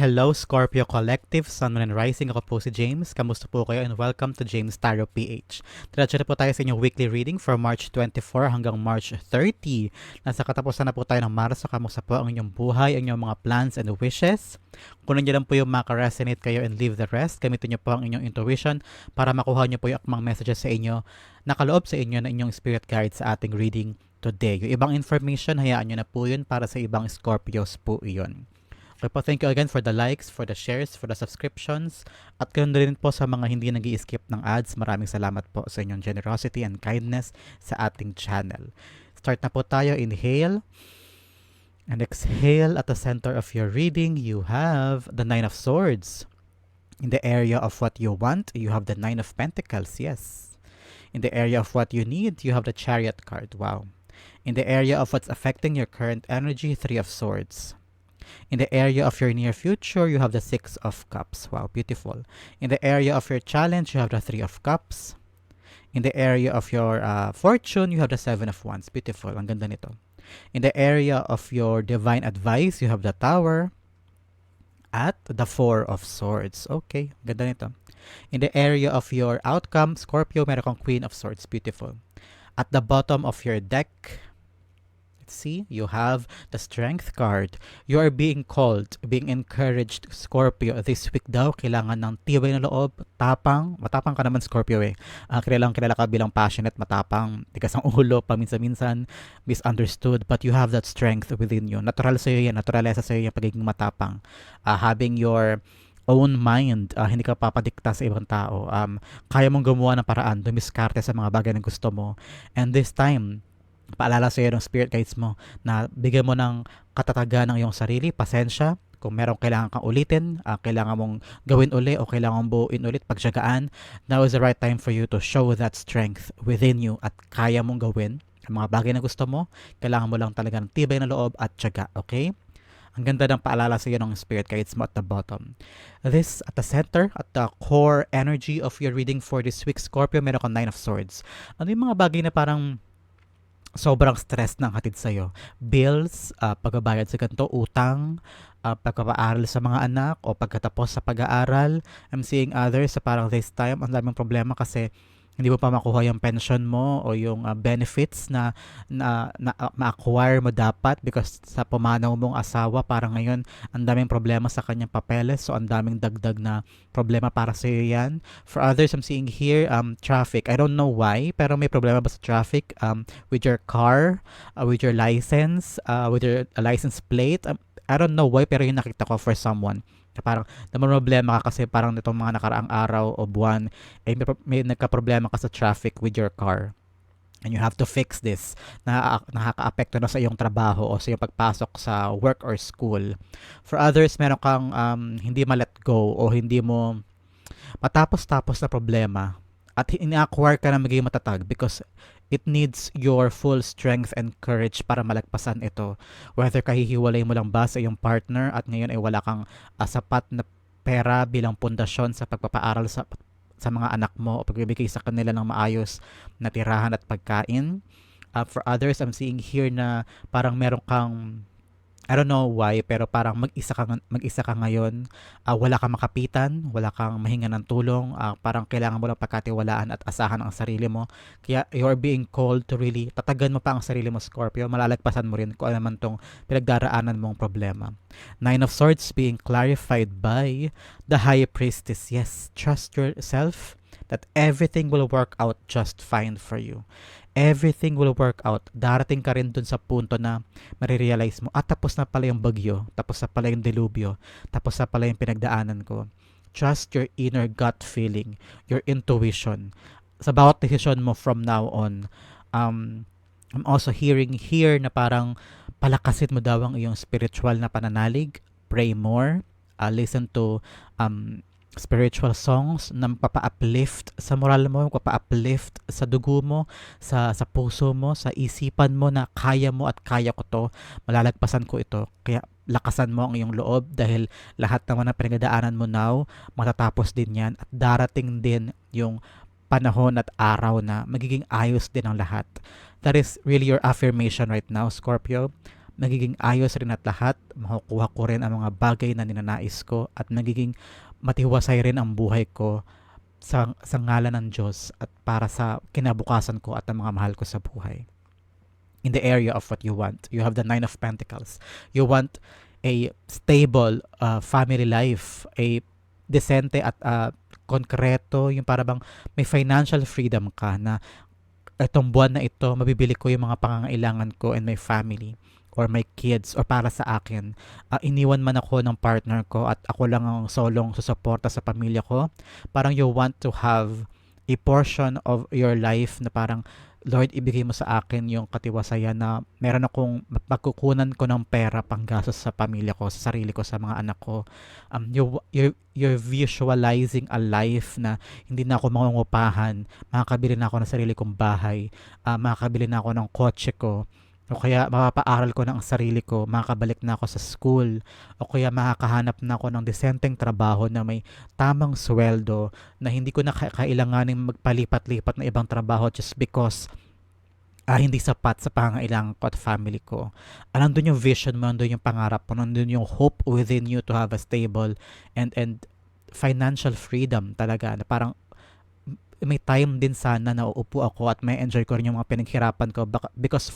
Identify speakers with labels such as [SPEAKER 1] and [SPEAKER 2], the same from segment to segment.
[SPEAKER 1] Hello Scorpio Collective, Sun, Moon, and Rising. Ako po si James. Kamusta po kayo and welcome to James Tarot PH. Diretso na po tayo sa inyong weekly reading for March 24 hanggang March 30. Nasa katapusan na po tayo ng Marso. Kamusta po ang inyong buhay, ang inyong mga plans and wishes? Kunin niyo lang po yung maka-resonate kayo and leave the rest. Gamitin niyo po ang inyong intuition para makuha niyo po yung akmang messages sa inyo nakaloob sa inyo na inyong spirit guide sa ating reading today. Yung ibang information, hayaan nyo na po yun para sa ibang Scorpios po iyon. Okay po, thank you again for the likes, for the shares, for the subscriptions, at ganoon rin po sa mga hindi nag skip ng ads. Maraming salamat po sa inyong generosity and kindness sa ating channel. Start na po tayo. Inhale. And exhale at the center of your reading, you have the Nine of Swords. In the area of what you want, you have the Nine of Pentacles, yes. In the area of what you need, you have the Chariot card, wow. In the area of what's affecting your current energy, Three of Swords. In the area of your near future, you have the Six of Cups. Wow, beautiful. In the area of your challenge, you have the Three of Cups. In the area of your uh, fortune, you have the Seven of Wands. Beautiful. Ang ganda nito. In the area of your divine advice, you have the Tower. At the Four of Swords. Okay, ganda nito. In the area of your outcome, Scorpio, meron kang Queen of Swords. Beautiful. At the bottom of your deck, see, you have the strength card. You are being called, being encouraged, Scorpio. This week daw, kailangan ng tibay na loob, tapang. Matapang ka naman, Scorpio eh. Uh, kilalang kilala ka bilang passionate, matapang, tigas ang ulo, paminsan-minsan, misunderstood, but you have that strength within you. Natural sa'yo yan, naturalesa sa'yo yung pagiging matapang. Uh, having your own mind, uh, hindi ka papadikta sa ibang tao. Um, kaya mong gumawa ng paraan, dumiskarte sa mga bagay na gusto mo. And this time, paalala sa iyo ng spirit guides mo na bigyan mo ng katatagan ng iyong sarili, pasensya, kung merong kailangan kang ulitin, uh, kailangan mong gawin uli o kailangan mong buuin ulit, pagsagaan, now is the right time for you to show that strength within you at kaya mong gawin ang mga bagay na gusto mo, kailangan mo lang talaga ng tibay na loob at tiyaga, okay? Ang ganda ng paalala sa iyo ng spirit guides mo at the bottom. This, at the center, at the core energy of your reading for this week, Scorpio, meron kang Nine of Swords. Ano yung mga bagay na parang sobrang stress ng hatid sa'yo. Bills, uh, pagbabayad sa ganito, utang, uh, pagpapaaral sa mga anak, o pagkatapos sa pag-aaral. I'm seeing others sa parang this time, ang daming problema kasi hindi mo pa makuha yung pension mo o yung uh, benefits na, na, na uh, ma-acquire mo dapat because sa pumanaw mong asawa parang ngayon ang daming problema sa kanyang papeles so ang daming dagdag na problema para sa iyo yan. For others, I'm seeing here um, traffic. I don't know why pero may problema ba sa traffic um, with your car, uh, with your license, uh, with your uh, license plate. Um, I don't know why pero yung nakita ko for someone Parang naman problema ka kasi parang nitong mga nakaraang araw o buwan, eh, may, may nagka-problema ka sa traffic with your car. And you have to fix this na nakaka-apekto na sa iyong trabaho o sa iyong pagpasok sa work or school. For others, meron kang um, hindi ma-let go o hindi mo matapos-tapos na problema at ini-acquire ka na magiging matatag because it needs your full strength and courage para malagpasan ito. Whether kahihiwalay mo lang ba sa iyong partner at ngayon ay wala kang uh, sapat na pera bilang pundasyon sa pagpapaaral sa sa mga anak mo o pagbibigay sa kanila ng maayos na tirahan at pagkain. Uh, for others, I'm seeing here na parang meron kang I don't know why, pero parang mag-isa ka, mag-isa ka ngayon, uh, wala kang makapitan, wala kang mahinga ng tulong, uh, parang kailangan mo lang pagkatiwalaan at asahan ang sarili mo. Kaya you're being called to really, tatagan mo pa ang sarili mo, Scorpio, malalagpasan mo rin kung ano man tong pinagdaraanan mong problema. Nine of Swords being clarified by the High Priestess. Yes, trust yourself that everything will work out just fine for you everything will work out. Darating ka rin dun sa punto na marirealize mo, at ah, tapos na pala yung bagyo, tapos na pala yung delubyo, tapos na pala yung pinagdaanan ko. Trust your inner gut feeling, your intuition. Sa bawat decision mo from now on, um, I'm also hearing here na parang palakasin mo daw ang iyong spiritual na pananalig, pray more, uh, listen to um, spiritual songs na magpapa-uplift sa moral mo, magpapa-uplift sa dugo mo, sa, sa puso mo, sa isipan mo na kaya mo at kaya ko to, malalagpasan ko ito. Kaya lakasan mo ang iyong loob dahil lahat naman ng pinagdaanan mo now, matatapos din yan at darating din yung panahon at araw na magiging ayos din ang lahat. That is really your affirmation right now, Scorpio magiging ayos rin at lahat, makukuha ko rin ang mga bagay na ninanais ko at magiging matiwasay rin ang buhay ko sa, sa ngalan ng Diyos at para sa kinabukasan ko at ang mga mahal ko sa buhay. In the area of what you want, you have the Nine of Pentacles. You want a stable uh, family life, a decente at uh, konkreto, yung para bang may financial freedom ka na itong buwan na ito, mabibili ko yung mga pangangailangan ko and my family or my kids or para sa akin. Uh, iniwan man ako ng partner ko at ako lang ang solong susuporta sa pamilya ko. Parang you want to have a portion of your life na parang Lord, ibigay mo sa akin yung katiwasayan na meron akong magkukunan ko ng pera panggastos sa pamilya ko, sa sarili ko, sa mga anak ko. Um, you're, you're, you're visualizing a life na hindi na ako mangungupahan, makakabili na ako ng sarili kong bahay, uh, makakabili na ako ng kotse ko, o kaya mapapaaral ko ng sarili ko, makakabalik na ako sa school, o kaya makakahanap na ako ng desenteng trabaho na may tamang sweldo, na hindi ko na kailanganin magpalipat-lipat na ibang trabaho just because ah, hindi sapat sa pangangailangan ko at family ko. Ah, nandun yung vision mo, nandun yung pangarap mo, nandun yung hope within you to have a stable and and financial freedom talaga na parang may time din sana na uupo ako at may enjoy ko rin yung mga pinaghirapan ko because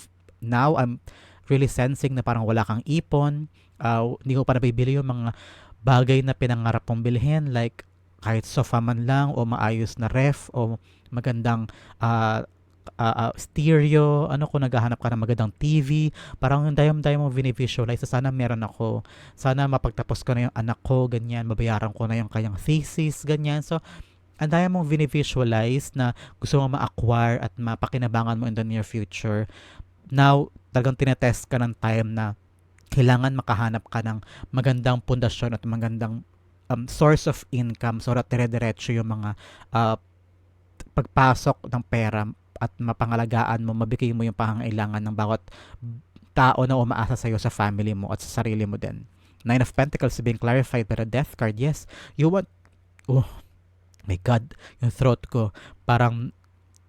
[SPEAKER 1] now I'm really sensing na parang wala kang ipon, uh, hindi ko pa nabibili yung mga bagay na pinangarap mong bilhin like kahit sofa man lang o maayos na ref o magandang uh, uh, uh, stereo, ano kung naghahanap ka ng magandang TV, parang yung dayam-dayam mo visualize sana meron ako, sana mapagtapos ko na yung anak ko, ganyan, mabayaran ko na yung kanyang thesis, ganyan. So, ang daya mong visualize na gusto mo ma-acquire at mapakinabangan mo in the near future now talagang tinetest ka ng time na kailangan makahanap ka ng magandang pundasyon at magandang um, source of income so that dire-diretso yung mga uh, pagpasok ng pera at mapangalagaan mo, mabigay mo yung pangangailangan ng bawat tao na umaasa sa iyo sa family mo at sa sarili mo din. Nine of Pentacles being clarified by the Death card. Yes, you want... Oh, my God, yung throat ko parang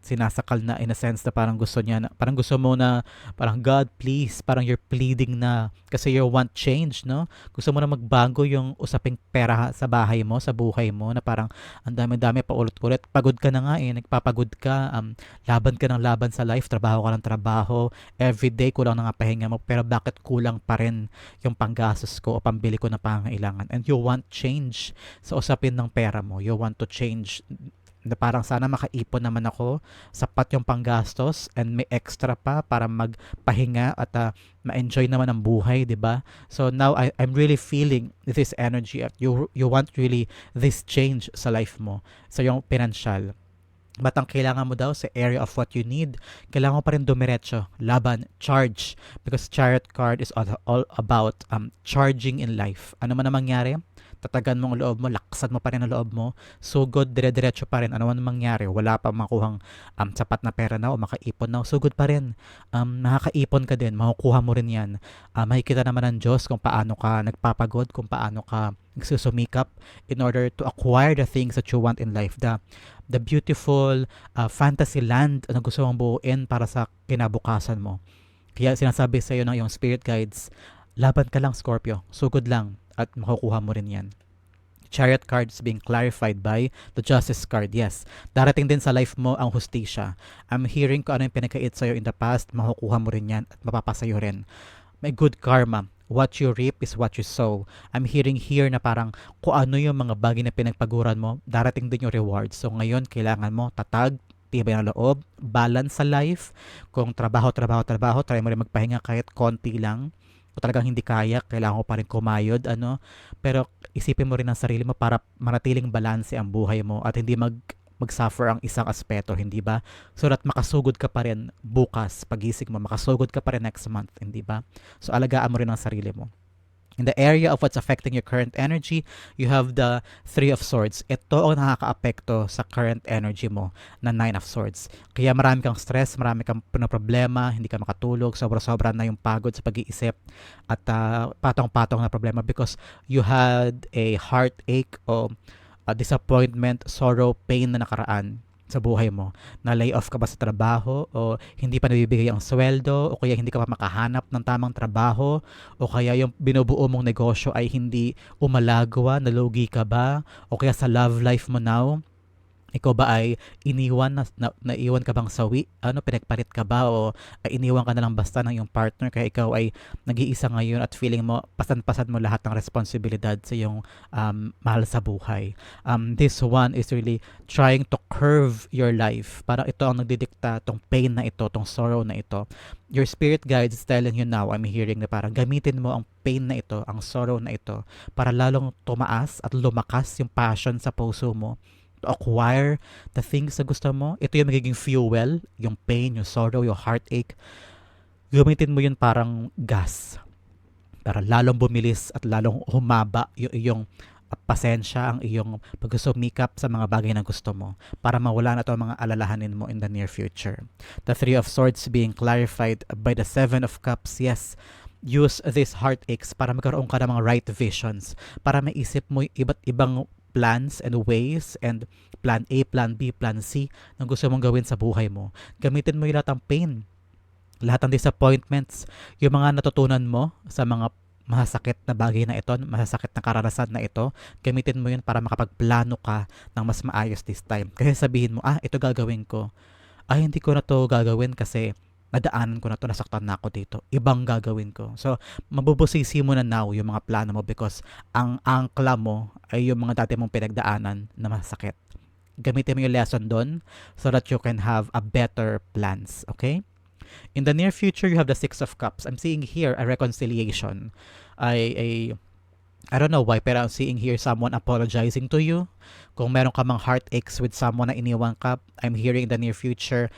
[SPEAKER 1] sinasakal na in a sense na parang gusto niya na, parang gusto mo na parang God please parang you're pleading na kasi you want change no? Gusto mo na magbago yung usaping pera sa bahay mo sa buhay mo na parang ang dami-dami pa ulit-ulit pagod ka na nga eh nagpapagod ka um, laban ka ng laban sa life trabaho ka ng trabaho everyday kulang na nga pahinga mo pero bakit kulang pa rin yung panggastos ko o pambili ko na pangailangan and you want change sa usapin ng pera mo you want to change na parang sana makaipon naman ako, sapat yung panggastos and may extra pa para magpahinga at uh, ma-enjoy naman ang buhay, 'di ba? So now I I'm really feeling this energy at you you want really this change sa life mo, sa yung financial. But ang kailangan mo daw sa area of what you need, kailangan mo pa rin dumiretso, laban, charge. Because chariot card is all, all about um, charging in life. Ano man ang mangyari, tatagan mo ang loob mo, laksan mo pa rin ang loob mo, sugod, dire-diretso pa rin. Ano man mangyari, wala pa makuhang um, sapat na pera na o makaipon na, sugod pa rin. Um, makakaipon ka din, makukuha mo rin yan. Uh, makikita naman ng Diyos kung paano ka nagpapagod, kung paano ka nagsusumikap in order to acquire the things that you want in life. The, the beautiful uh, fantasy land na gusto mong buuin para sa kinabukasan mo. Kaya sinasabi sa iyo ng iyong spirit guides, laban ka lang Scorpio, sugod lang at makukuha mo rin yan. Chariot card is being clarified by the Justice card. Yes, darating din sa life mo ang hustisya. I'm hearing ko ano yung pinakait sa'yo in the past, makukuha mo rin yan at mapapasayo rin. May good karma. What you reap is what you sow. I'm hearing here na parang kung ano yung mga bagay na pinagpaguran mo, darating din yung reward. So ngayon, kailangan mo tatag, tibay ng loob, balance sa life. Kung trabaho, trabaho, trabaho, try mo rin magpahinga kahit konti lang o talagang hindi kaya, kailangan ko pa rin kumayod, ano. Pero isipin mo rin ang sarili mo para manatiling balanse ang buhay mo at hindi mag mag-suffer ang isang aspeto, hindi ba? So that makasugod ka pa rin bukas, pagising mo, makasugod ka pa rin next month, hindi ba? So alagaan mo rin ang sarili mo. In the area of what's affecting your current energy, you have the Three of Swords. Ito ang nakaka-apekto sa current energy mo na Nine of Swords. Kaya marami kang stress, marami kang problema, hindi ka makatulog, sobra-sobra na yung pagod sa pag-iisip at uh, patong-patong na problema because you had a heartache o a disappointment, sorrow, pain na nakaraan sa buhay mo? Na lay off ka ba sa trabaho? O hindi pa nabibigay ang sweldo? O kaya hindi ka pa makahanap ng tamang trabaho? O kaya yung binubuo mong negosyo ay hindi umalagwa, nalugi ka ba? O kaya sa love life mo now ikaw ba ay iniwan na, na naiwan ka bang sawi? Ano pinagpalit ka ba o ay iniwan ka na lang basta ng iyong partner kaya ikaw ay nag-iisa ngayon at feeling mo pasan-pasan mo lahat ng responsibilidad sa iyong um, mahal sa buhay. Um, this one is really trying to curve your life. Para ito ang nagdidikta tong pain na ito, tong sorrow na ito. Your spirit guide is telling you now, I'm hearing na parang gamitin mo ang pain na ito, ang sorrow na ito para lalong tumaas at lumakas yung passion sa puso mo to acquire the things na gusto mo. Ito yung magiging fuel, yung pain, yung sorrow, yung heartache. Gamitin mo yun parang gas para lalong bumilis at lalong humaba yung iyong pasensya, ang iyong pagsumikap sa mga bagay na gusto mo para mawala na ito ang mga alalahanin mo in the near future. The Three of Swords being clarified by the Seven of Cups, yes, use these heartaches para magkaroon ka ng mga right visions, para maisip mo iba't ibang plans and ways and plan A, plan B, plan C na gusto mong gawin sa buhay mo. Gamitin mo yung lahat ng pain, lahat ng disappointments, yung mga natutunan mo sa mga masasakit na bagay na ito, masasakit na karanasan na ito, gamitin mo yun para makapagplano ka ng mas maayos this time. Kasi sabihin mo, ah, ito gagawin ko. Ay, hindi ko na to gagawin kasi nadaanan ko na to, nasaktan na ako dito. Ibang gagawin ko. So, mabubusisi mo na now yung mga plano mo because ang angkla mo ay yung mga dati mong pinagdaanan na masakit. Gamitin mo yung lesson doon so that you can have a better plans. Okay? In the near future, you have the Six of Cups. I'm seeing here a reconciliation. I, a, I don't know why, pero I'm seeing here someone apologizing to you. Kung meron ka mang heartaches with someone na iniwan ka, I'm hearing in the near future,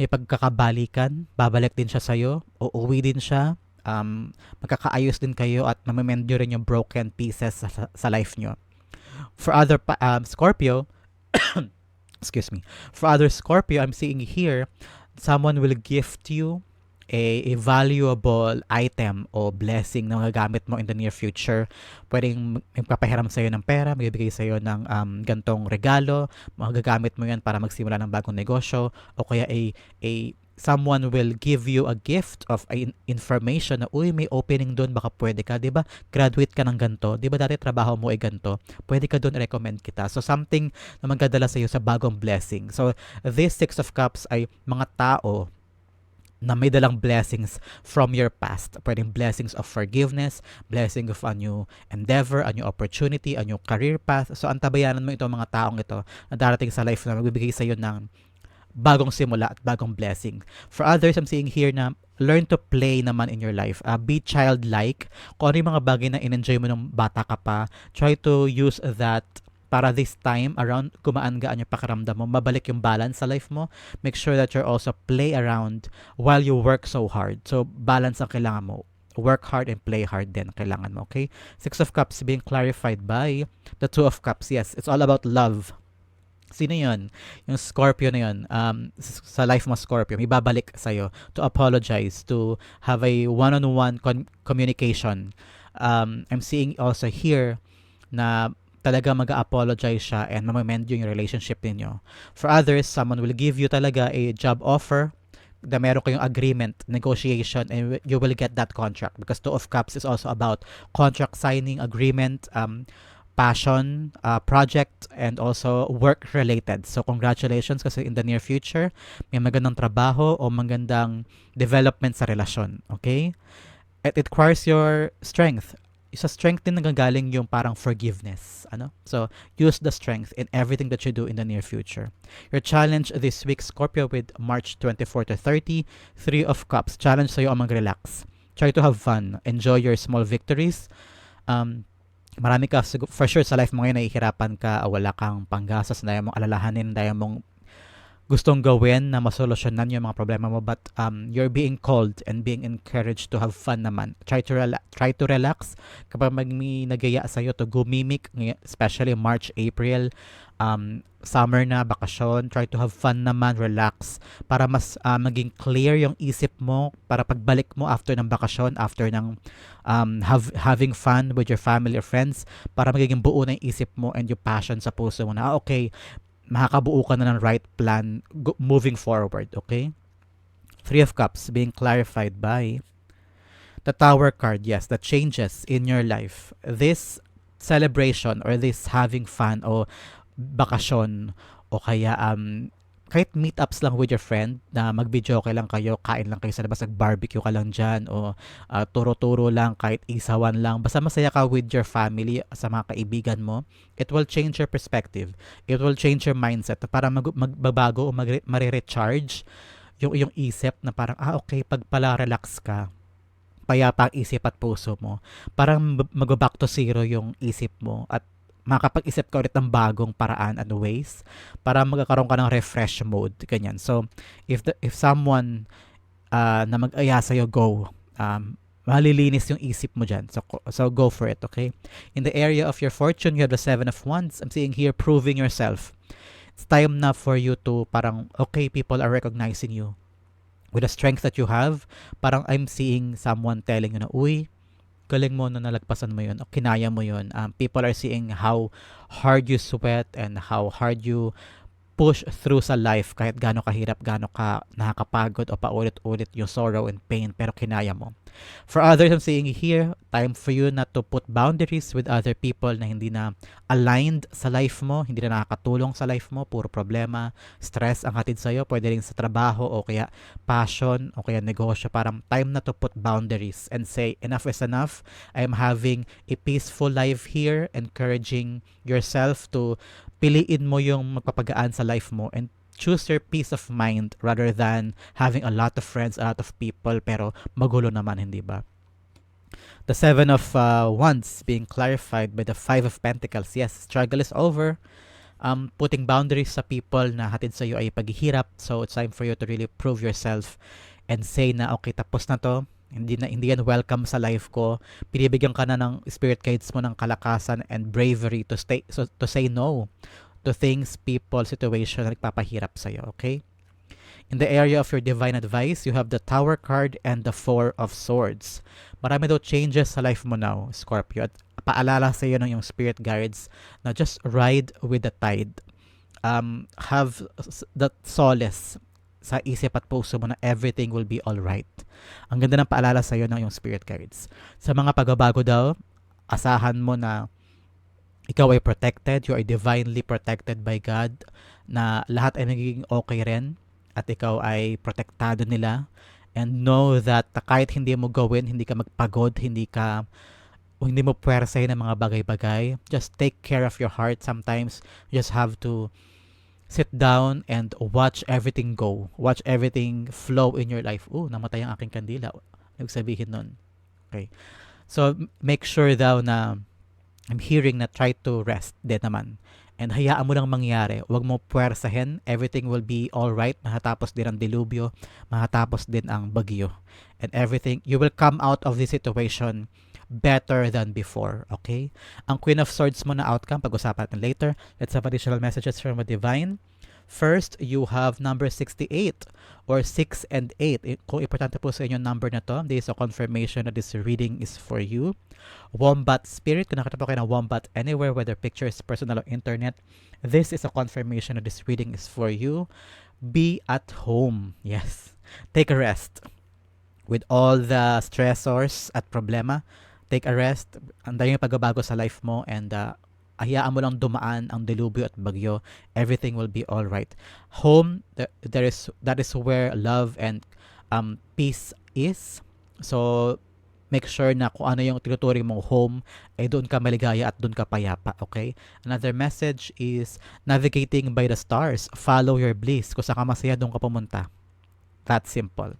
[SPEAKER 1] may pagkakabalikan, babalik din siya sa'yo, uuwi din siya, um, magkakaayos din kayo at mamamend nyo rin yung broken pieces sa, sa life nyo. For other um, Scorpio, excuse me, for other Scorpio, I'm seeing here, someone will gift you a, a valuable item o blessing na magagamit mo in the near future. Pwedeng magpapahiram sa'yo ng pera, magbibigay sa'yo ng um, gantong regalo, magagamit mo yan para magsimula ng bagong negosyo, o kaya a, a someone will give you a gift of information na, uy, may opening doon, baka pwede ka, di ba? Graduate ka ng ganto, di ba dati trabaho mo ay ganto, pwede ka doon, recommend kita. So, something na magdadala sa iyo sa bagong blessing. So, this Six of Cups ay mga tao na may dalang blessings from your past. Pwedeng blessings of forgiveness, blessing of a new endeavor, a new opportunity, a new career path. So, antabayanan mo itong mga taong ito na darating sa life na magbibigay sa iyo ng bagong simula at bagong blessing. For others, I'm seeing here na learn to play naman in your life. Uh, be childlike. Kung ano yung mga bagay na in-enjoy mo nung bata ka pa, try to use that para this time around gumaan-gaan yung pakiramdam mo, mabalik yung balance sa life mo. Make sure that you're also play around while you work so hard. So, balance ang kailangan mo. Work hard and play hard din kailangan mo, okay? Six of Cups being clarified by the Two of Cups. Yes, it's all about love. Sino yun? Yung Scorpio na yun. Um, sa life mo, Scorpio, may babalik sa'yo to apologize, to have a one-on-one con- communication. Um, I'm seeing also here na talaga mag-apologize siya and mamamend yung relationship ninyo. For others, someone will give you talaga a job offer na meron kayong agreement, negotiation, and you will get that contract because Two of Cups is also about contract signing, agreement, um, passion, uh, project, and also work-related. So, congratulations kasi in the near future, may magandang trabaho o magandang development sa relasyon. Okay? It, requires your strength sa strength din nagagaling yung parang forgiveness. Ano? So, use the strength in everything that you do in the near future. Your challenge this week, Scorpio, with March 24 to 30, Three of Cups. Challenge sa'yo ang mag-relax. Try to have fun. Enjoy your small victories. Um, marami ka, for sure, sa life mo ngayon, nahihirapan ka, wala kang panggasas, dahil mong alalahanin, dahil mong gustong gawin na masolusyonan yung mga problema mo but um, you're being called and being encouraged to have fun naman. Try to rela- try to relax kapag mag may nagaya sa iyo to gumimik especially March, April, um, summer na, bakasyon, try to have fun naman, relax para mas uh, maging clear yung isip mo para pagbalik mo after ng bakasyon, after ng um, have, having fun with your family or friends para magiging buo na yung isip mo and yung passion sa puso mo na ah, okay, makakabuo ka na ng right plan moving forward, okay? Three of Cups being clarified by the Tower card, yes, the changes in your life. This celebration or this having fun o bakasyon o kaya um kahit meetups lang with your friend na mag-video okay lang kayo, kain lang kayo sa labas, nag-barbecue ka lang dyan o uh, turo-turo lang, kahit isawan lang. Basta masaya ka with your family, sa mga kaibigan mo, it will change your perspective. It will change your mindset para mag- magbabago o mag- marirecharge yung yung isip na parang, ah okay, pag pala relax ka, payapa ang isip at puso mo, parang mag-back to zero yung isip mo at makakapag-isip ka ulit ng bagong paraan and ways para magkakaroon ka ng refresh mode ganyan. So if the, if someone uh, na mag-aya sa go um, malilinis yung isip mo dyan. So, so go for it okay? In the area of your fortune you have the seven of wands. I'm seeing here proving yourself. It's time na for you to parang okay people are recognizing you. With the strength that you have parang I'm seeing someone telling you na uy galing mo na nalagpasan mo yun, o kinaya mo yun. Um, people are seeing how hard you sweat and how hard you push through sa life kahit gaano kahirap, gaano ka nakakapagod o paulit-ulit yung sorrow and pain pero kinaya mo. For others, I'm saying here, time for you not to put boundaries with other people na hindi na aligned sa life mo, hindi na nakakatulong sa life mo, puro problema, stress ang hatid sa'yo, pwede rin sa trabaho o kaya passion o kaya negosyo. Parang time na to put boundaries and say, enough is enough. I'm having a peaceful life here, encouraging yourself to piliin mo yung magpapagaan sa life mo and choose your peace of mind rather than having a lot of friends, a lot of people, pero magulo naman, hindi ba? The Seven of uh, Wands being clarified by the Five of Pentacles. Yes, struggle is over. Um, putting boundaries sa people na hatid sa iyo ay paghihirap. So, it's time for you to really prove yourself and say na, okay, tapos na to. Hindi na hindi yan welcome sa life ko. Pinibigyan ka na ng spirit guides mo ng kalakasan and bravery to stay so, to say no to things, people, situation na nagpapahirap sa iyo, okay? In the area of your divine advice, you have the Tower card and the Four of Swords. Marami daw changes sa life mo now, Scorpio. At paalala sa iyo ng yung spirit guides na just ride with the tide. Um, have that solace sa isip at puso mo na everything will be alright. Ang ganda ng paalala sa iyo ng yung spirit guides. Sa mga pagbabago daw, asahan mo na ikaw ay protected, you are divinely protected by God, na lahat ay nagiging okay rin, at ikaw ay protektado nila. And know that kahit hindi mo gawin, hindi ka magpagod, hindi ka o hindi mo pwersahin ng mga bagay-bagay, just take care of your heart. Sometimes, you just have to sit down and watch everything go. Watch everything flow in your life. Oh, namatay ang aking kandila. Ibig sabihin nun. Okay. So, make sure daw na I'm hearing na try to rest din naman. And hayaan mo lang mangyari. Huwag mo puwersahin. Everything will be alright. Mahatapos din ang dilubyo. Mahatapos din ang bagyo. And everything, you will come out of this situation better than before. Okay? Ang Queen of Swords mo na outcome, pag-usapan natin later. Let's have additional messages from a divine. First, you have number 68 or 6 and 8. Kung importante po sa inyo number na to, this is a confirmation that this reading is for you. Wombat Spirit, kung nakita po kayo ng Wombat anywhere, whether pictures, personal or internet, this is a confirmation that this reading is for you. Be at home. Yes. Take a rest. With all the stressors at problema, take a rest, andayin yung pagbabago sa life mo and uh, hayaan mo lang dumaan ang dilubyo at bagyo. Everything will be all right. Home there, is that is where love and um peace is. So make sure na kung ano yung tinuturing mong home ay doon ka maligaya at doon ka payapa okay? Another message is navigating by the stars. Follow your bliss. Kung saan ka masaya doon ka pumunta. That simple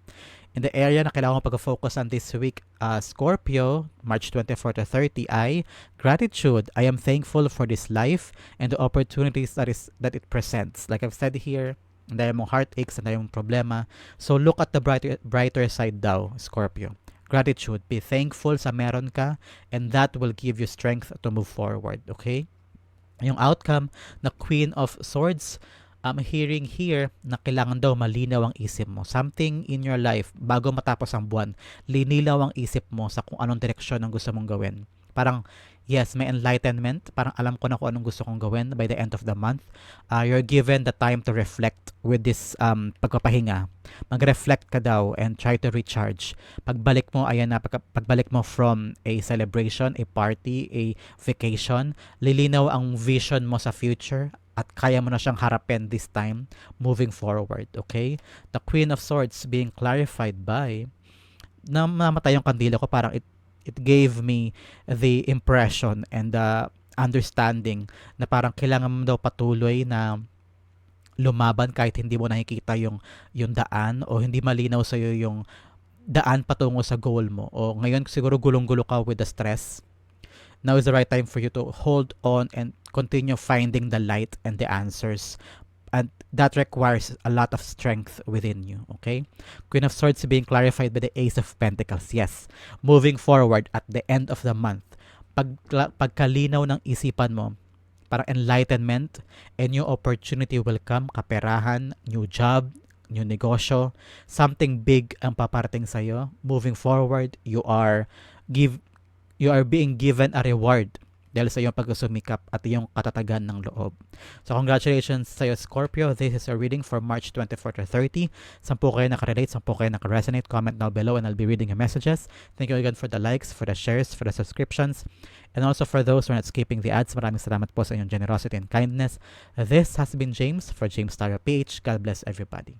[SPEAKER 1] in the area na kailangan pag-focus on this week, uh, Scorpio, March 24 to 30 ay gratitude. I am thankful for this life and the opportunities that is that it presents. Like I've said here, ang dahil mong heartaches, ang dahil mong problema. So look at the brighter, brighter side daw, Scorpio. Gratitude. Be thankful sa meron ka and that will give you strength to move forward. Okay? Yung outcome na Queen of Swords, I'm hearing here na kailangan daw malinaw ang isip mo. Something in your life, bago matapos ang buwan, linilaw ang isip mo sa kung anong direksyon ang gusto mong gawin. Parang Yes, may enlightenment. Parang alam ko na kung anong gusto kong gawin by the end of the month. Uh, you're given the time to reflect with this um, pagpapahinga. Mag-reflect ka daw and try to recharge. Pagbalik mo, ayan na, pag, pagbalik mo from a celebration, a party, a vacation, lilinaw ang vision mo sa future at kaya mo na siyang harapin this time moving forward, okay? The Queen of Swords being clarified by na mamatay yung kandila ko parang it it gave me the impression and the understanding na parang kailangan mo daw patuloy na lumaban kahit hindi mo nakikita yung yung daan o hindi malinaw sa iyo yung daan patungo sa goal mo o ngayon siguro gulong-gulo ka with the stress now is the right time for you to hold on and continue finding the light and the answers. And that requires a lot of strength within you okay? Queen of swords being clarified by the ace of pentacles. Yes. Moving forward at the end of the month pag pagkalinaw ng isipan mo parang enlightenment a new opportunity will come kaperahan new job new negosyo something big ang paparating sa iyo moving forward you are give you are being given a reward dahil sa iyong pagsusumikap at iyong katatagan ng loob. So congratulations sa iyo Scorpio. This is a reading for March 24 to 30. Sampu kayo nakarelate, sampu kayo nakaresonate. Comment down below and I'll be reading your messages. Thank you again for the likes, for the shares, for the subscriptions, and also for those who are not skipping the ads. Maraming salamat po sa inyong generosity and kindness. This has been James for James Tara PH. God bless everybody.